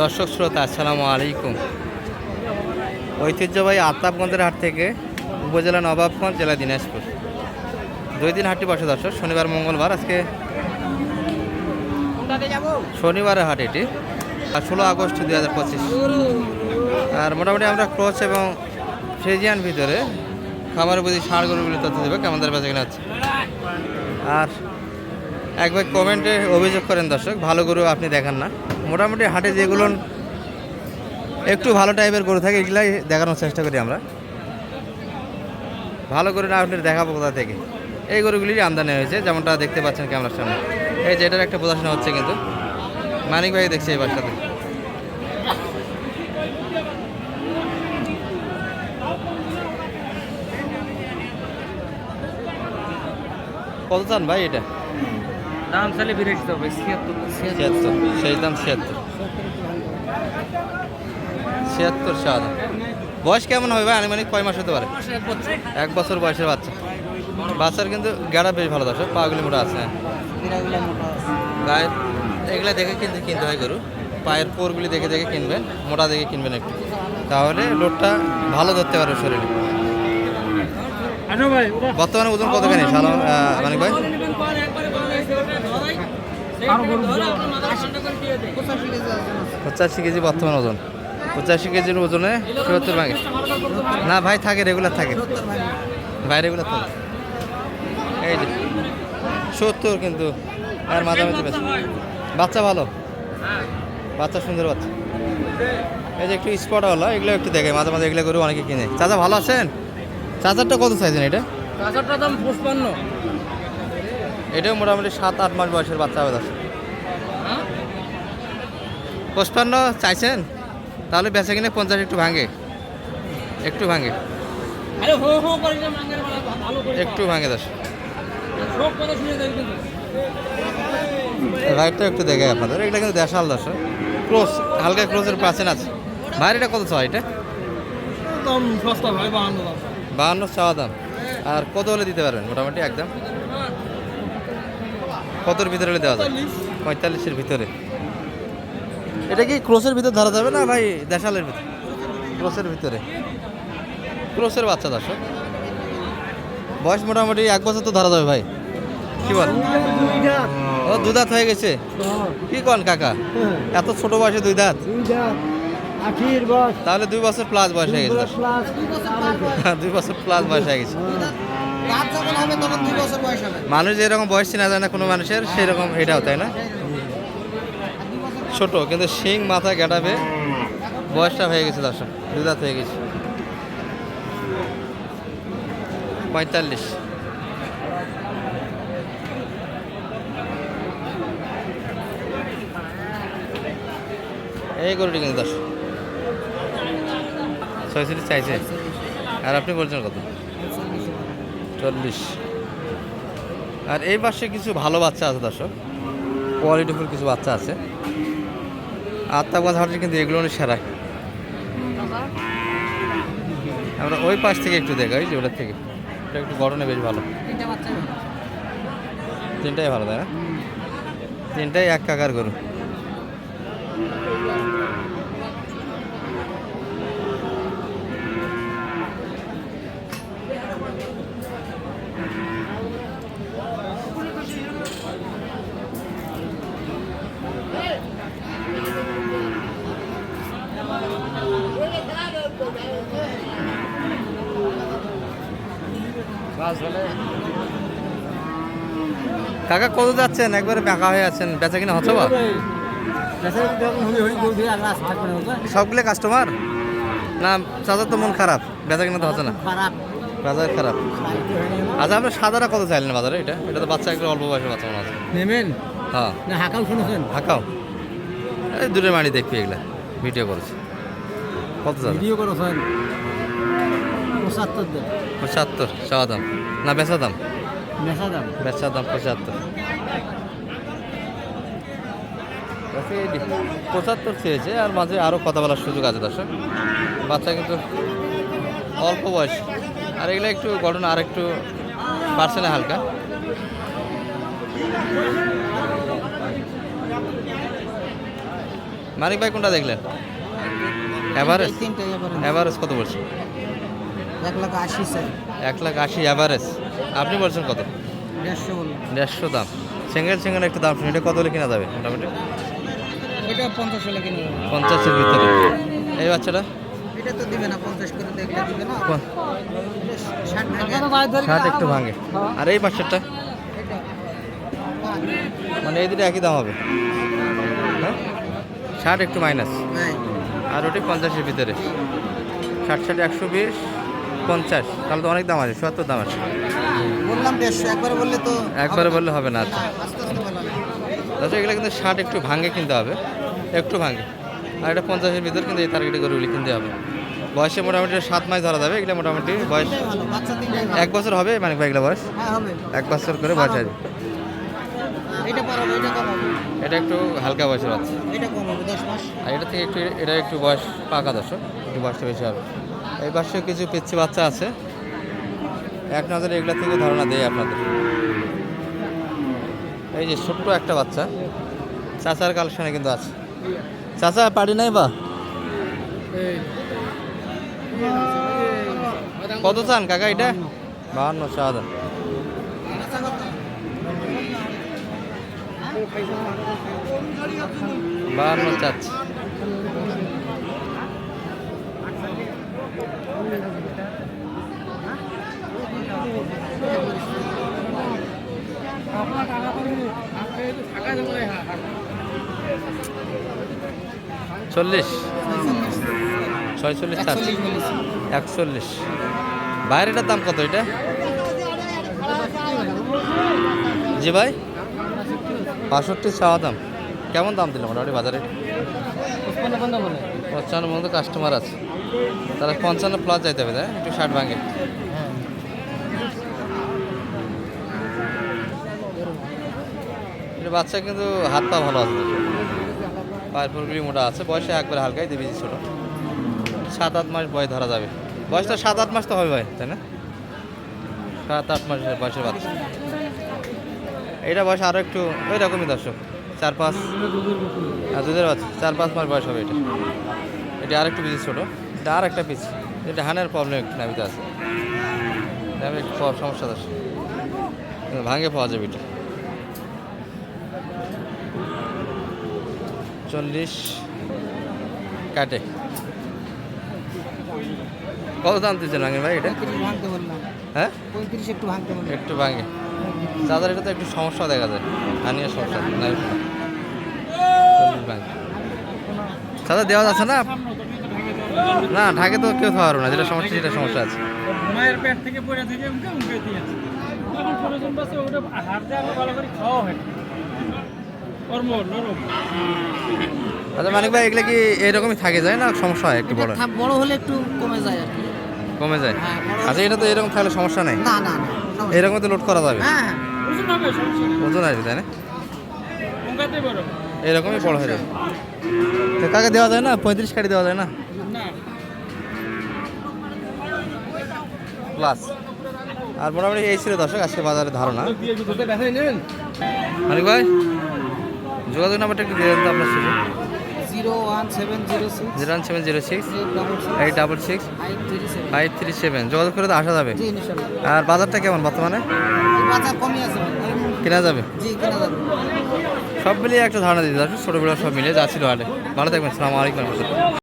দর্শক শ্রোতা, আসসালামু আলাইকুম। ঐতিহ্যবাহী আতাবগঞ্জের হাট থেকে উপজেলা নবাবগঞ্জ, জেলা দিনাজপুর। দুই দিন হাটটি বসে দর্শক, শনিবার, মঙ্গলবার, আজকে শনিবারের হাট এটি, আর ষোলো আগস্ট দুই হাজার পঁচিশ। আর মোটামুটি আমরা ক্রস এবং ফ্রেজিয়ান ভিতরে খামারের প্রতি সার তথ্য দেবে, কেমন দার বেচা কিনা হচ্ছে। আর একবার কমেন্টে অভিযোগ করেন দর্শক, ভালো গরু আপনি দেখান না। মোটামুটি হাটে যেগুলো একটু ভালো টাইপের গরু থাকে, এগুলাই দেখানোর চেষ্টা করি আমরা। ভালো করে না আপনি দেখাবো কোথা থেকে। এই গরুগুলির আমদানি হয়েছে, যেমনটা দেখতে পাচ্ছেন ক্যামেরার সামনে। এই যে এটার একটা প্রদর্শন হচ্ছে কিন্তু। মানিক ভাই দেখছি এই বাসাতে কত চান ভাই এটা? দাম চাইলে বিরাশি ভাই ছিয়াত্তর ছিয়াত্তর। সেই দাম ছিয়াত্তর। ছিয়াত্তর সাদা বয়স কেমন হবে ভাই? আনুমানিক কয় মাস হতে পারে? এক বছর বয়সের বাচ্চা। বাচ্চার কিন্তু গাড়া বেশ ভালো দর্শক পাগুলি মোটা আছে হ্যাঁ। গায়ের এগুলা দেখে কিন্তু কিনতে হয় গরু। পায়ের পোরগুলি দেখে দেখে কিনবেন মোটা দেখে কিনবেন একটু। তাহলে লোডটা ভালো ধরতে পারবে শরীরে। বর্তমানে ওজন কতখানি? সালাম পঁচাশি কেজি বর্তমান ওজন। পঁচাশি কেজির ওজনে চুয়াত্তর ভাঙে না ভাই থাকে রেগুলার থাকে। ভাই রেগুলার থাকে। এই যে সত্তর কিন্তু আর মাঝামাঝি বেশি বাচ্চা। ভালো। বাচ্চা সুন্দর বাচ্চা। এই যে একটু স্পটওয়ালা এগুলো একটু দেখে মাঝে মাঝে এগুলো করে অনেকে কিনে। চাচা ভালো আছেন? চাচারটা কত চাইছেন এটা? কাঁচারটা দাম পঁচপান্ন। এটাও মোটামুটি সাত আট মাস বয়সের বাচ্চা হবে পঁচপান্ন চাইছেন তাহলে বেচা কিনে পঞ্চাশ একটু ভাঙে। একটু ভাঙে। একটু ভাঙে দশ। রাইটটা একটু দেখে আপনাদের। এটা কিন্তু দেশাল দশ ক্রোস হালকা ক্রোসের পার্সেন্ট আছে। ভাইয়ের এটা কত চাই এটা? বাহান্ন চাওয়া দাম। আর কত হলে দিতে পারবেন? মোটামুটি একদম। কতর ভিতরে দেওয়া যায়? পঁয়তাল্লিশের ভিতরে। এটা কি ক্রোসের ভিতরে ধরা যাবে না ভাই দেশালের ভিতরে? ক্রোসের ভিতরে। ক্রোসের বাচ্চা দর্শক। বয়স মোটামুটি এক বছর তো ধরা যাবে ভাই। কি বল? ও দুই দাঁত হয়ে গেছে। কি কন কাকা? এত ছোট বয়সে দুই দাঁত? তাহলে দুই বছর প্লাস বয়স হয়ে গেছে প্লাস দুই বছর প্লাস বয়স হয়ে গেছে। মানুষ যেরকম বয়স চেনা যায় না কোনো মানুষের সেরকম এটাও তাই না? ছোট, কিন্তু শিং মাথা গেটাবে বয়সটা হয়ে গেছে দর্শক দুধাত হয়ে গেছে। পঁয়তাল্লিশ। এই গরুটি কিন্তু দশ ছয়চল্লিশ চাইছে। আর আপনি বলছেন কত? চল্লিশ। আর এই পাশে কিছু ভালো বাচ্চা আছে দর্শক। কোয়ালিটিফুল কিছু বাচ্চা আছে। আত্মাবাদ হচ্ছে কিন্তু এগুলো অনেক সেরা। আমরা ওই পাশ থেকে একটু দেখাই যে ওটার থেকে। এটা একটু গরমে বেশ ভালো। তিনটাই ভালো তাই না? তিনটাই এক কাকার গরু। কাকা কত যাচ্ছেন? একবারে বাঁকা হয়ে আছেন। বেচা কিনা হচ্ছে বা? সবগুলো কাস্টমার না চাচার তো মন খারাপ। বেচা কিনা তো হচ্ছে না। বাজার খারাপ। আচ্ছা আপনার সাদাটা কত চাইলেন বাজারে? এটা? এটা তো বাচ্চা একটু অল্প বয়সের বাচ্চা মনে আছে নেমেন হ্যাঁ। না হাকাল শুনেছেন? হাঁকাও। এই দূরে মানি দেখবি এগুলা। ভিডিও করেছে। কত ভিডিও করেছেন? পঁচাত্তর চাওয়া দাম। না বেচা দাম? মেশা দাম। বেচার দাম পঁচাত্তর। পঁচাত্তর চেয়েছে আর মাঝে আরও কথা বলার সুযোগ আছে দর্শক। বাচ্চা কিন্তু অল্প বয়স। আর এগুলো একটু গঠন আর একটু পারছে না হালকা। মানিক ভাই কোনটা দেখলেন? এবার অ্যাভারেজ কত বলছে? এক লাখ আশি চাই এক লাখ আশি অ্যাভারেজ আপনি বলছেন কত? দেড়শো দেড়শো দাম। সিঙ্গেল সিঙ্গেল একটু দাম শুনে এটা কত হলে কিনা যাবে মোটামুটি? এটা পঞ্চাশ হলে কিনে পঞ্চাশের ভিতরে। এই বাচ্চাটা? এটা তো দিবে না পঞ্চাশ করে দেখলে দিবে না। কোন? ষাট একটু ভাঙে। আর এই পাশেরটা মানে এই দুটো একই দাম হবে? হ্যাঁ? ষাট একটু মাইনাস আর ওটি পঞ্চাশের ভিতরে। ষাট ষাট একশো বিশ। পঞ্চাশ। তাহলে তো অনেক দাম আছে সত্তর দাম আছে। বললাম একবারে বললে তো একবারে বললে হবে না আচ্ছা। আচ্ছা এগুলো কিন্তু ষাট একটু ভাঙে কিনতে হবে একটু ভাঙে আর এটা পঞ্চাশের ভিতর কিন্তু এই টার্গেটে গরুগুলি কিনতে হবে। বয়সে মোটামুটি সাত মাস ধরা যাবে এগুলো মোটামুটি বয়স এক বছর হবে মানে এগুলো বয়স? হ্যাঁ এক বছর করে বয়স আছে। এটা একটু হালকা বয়সের বাচ্চা। এটা দশ আর থেকে একটু এটা একটু বয়স পাকা দর্শক একটু বয়সটা বেশি হবে। এই পাশে কিছু পিচ্ছি বাচ্চা আছে। এক নজরে এগুলো থেকে ধারণা দেয় আপনাদের। এই যে ছোট্ট একটা বাচ্চা, চাচার কালেকশনে কিন্তু আছে। চাচা পারি নাই বা? কত চান কাকা এটা? বাহান্ন চাহাদা বাহান্ন চাচ্ছি। চল্লিশ। ছয়চল্লিশ একচল্লিশ। বাইরেটার দাম কত এটা? জি ভাই। বাষট্টি চাওয়া দাম। কেমন দাম দিল মোটামুটি বাজারে? পঞ্চান্ন মতো কাস্টমার আছে। তারা পঞ্চান্ন প্লাস যাইতে হবে তাই একটু ষাট ভাঙে। এটা বাচ্চা কিন্তু হাত পা ভালো আছে। পায়ের পুরগুলি মোটা আছে। বয়সে একবার হালকাই দেবে ছোট। সাত আট মাস বয়স ধরা যাবে। বয়সটা সাত আট মাস তো হবে ভাই, তাই না? সাত আট মাস বয়সের বাচ্চা। এটা বয়স আরও একটু ওই রকমই দর্শক। চার পাঁচ, আর দুধের বাচ্চা, চার পাঁচ মাস বয়স হবে এটা। এটা আর একটু বেশি ছোটো। এটা আর একটা পিস। এটা হানের প্রবলেম একটু নামিতে আছে। একটু সমস্যা আছে। ভাঙে পাওয়া যাবে এটা। চল্লিশ কাটে। কত দাম দিচ্ছেন ভাঙে ভাই এটা? পঁয়ত্রিশ হ্যাঁ? একটু ভাঙতে একটু ভাঙে। দাদার এটা তো একটু সমস্যা দেখা যায়। হানিয়ে সমস্যা। নাই। দাদা দেওয়া যাচ্ছে না? না ঢাকে তো কেউ খাওয়ার না। যেটা সমস্যা সেটা সমস্যা আছে। মায়ের পেট থেকে পড়ে থেকে যখন প্রয়োজন ওটা হাত দিয়ে আমরা ভালো করে খাওয়া হয় আচ্ছা মানিক ভাই এগুলো কি এরকমই থাকে যায় না? সমস্যা হয় একটু বড় বড় হলে একটু কমে যায় আর কি। কমে যায়। হ্যাঁ, আচ্ছা এটা তো এরকম থাকলে সমস্যা নাই? না না এরকম তো লোড করা যাবে? হ্যাঁ। ওজন আসবে তাই না? এরকমই বড় হয়ে যাবে। তো কাকে দেওয়া যায় না? পঁয়ত্রিশ কাটি দেওয়া যায় না? প্লাস আর মোটামুটি এই ছিল দর্শক আজকে বাজারে ধারণা। মানিক ভাই? যোগাযোগ নাম্বারটা একটু দিয়ে দেন তো আপনার সাথে। Zero one seven zero six. Zero one seven zero six. Eight double six five three seven যোগাযোগ করে তো আসা যাবে। আর বাজারটা কেমন বর্তমানে। কেনা যাবে? সব মিলিয়ে একটা ধারণা দিতে ছোটো বড় সব মিলিয়ে যাচ্ছিল ছিল হাটে। ভালো থাকবেন সালাম আলাইকুম রহমতুল্লাহ।